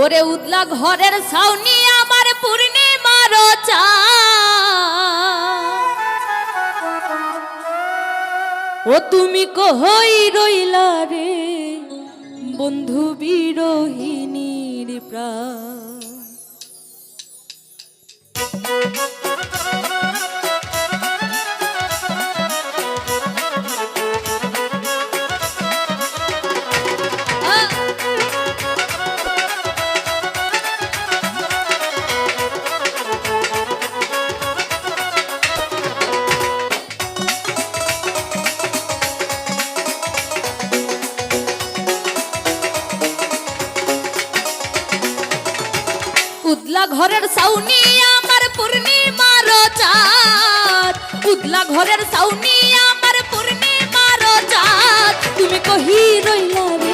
ওরে উদলা ঘরের ছাউনি আমার পূর্ণিমার চা। ও তুমি কহই রইলা রে বন্ধু বিরোহিনীর প্রাণ? উদলা ঘরের সাউনি আমার পূর্ণিমার চাঁদ। উদলা ঘরের সাউনি আমার পূর্ণিমার চাঁদ। তুমি কহি রইলা রে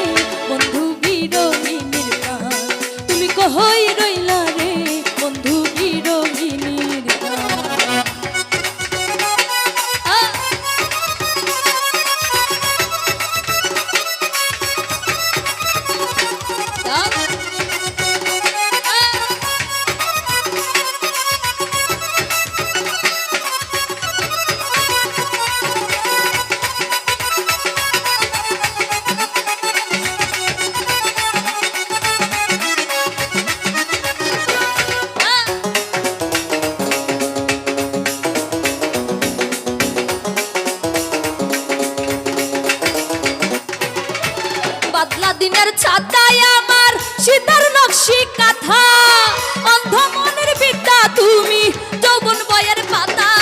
কথা কাঁথা অন্ধ মনের বিদ্যা তুমি যৌবন বয়ের পাতা।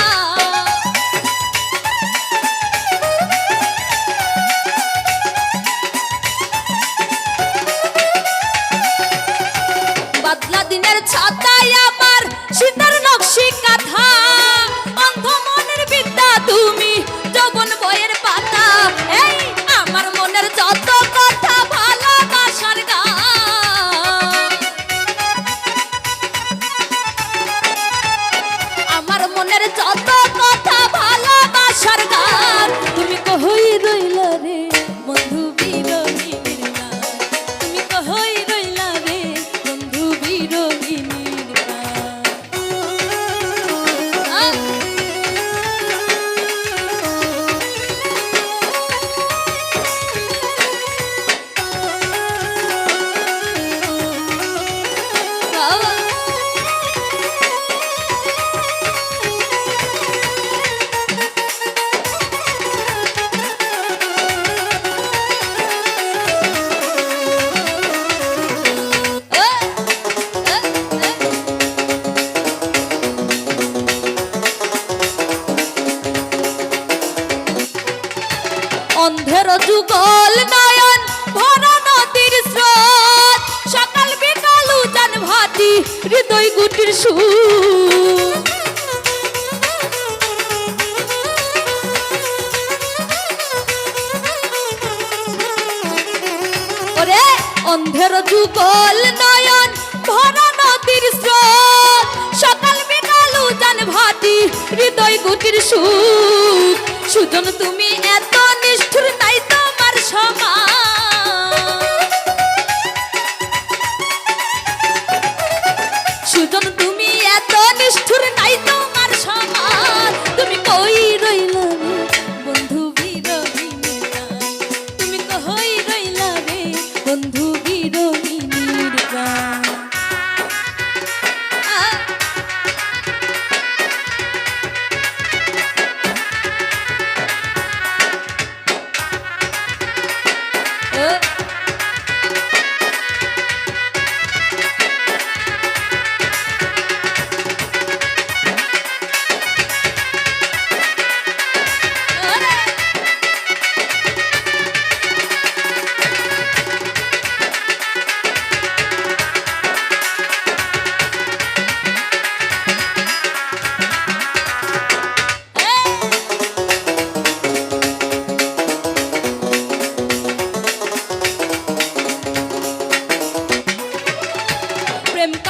অন্ধের যুগল নয়ন, ভরা নদীর স্রোত। সকাল বিকাল উজান ভাটি, হৃদয় গুটির সুর। অন্ধের যুগল নয়ন, ভরা নদীর স্রোত। সকাল বিকাল উজান ভাটি, হৃদয় গুটির সুখ সুজন, তুমি এত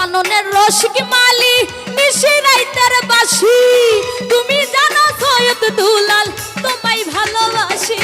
কাননের রসিক মালি নিশি রাইতের বাসি। তুমি জানো সৈয়দ দুলাল তোমায় ভালোবাসি।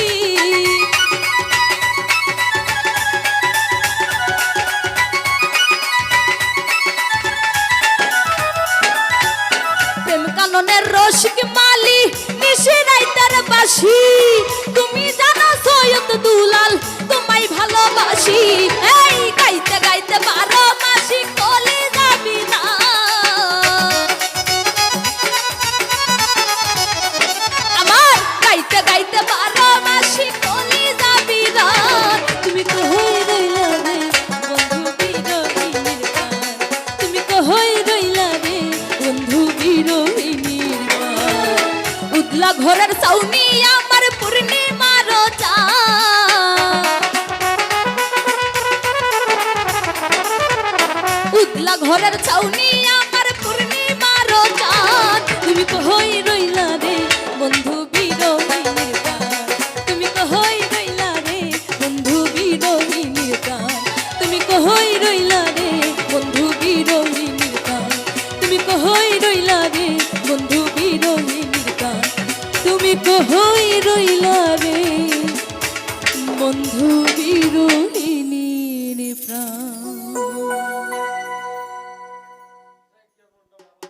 ঘোরার সাউনি আমার পূর্ণিমা রোজা উদলা ঘোরার সাউনি আমার পূর্ণিমা রোজা তুমি তো রইলা রে বন্ধু কহই রইলা রে। বন্ধু বিরোধ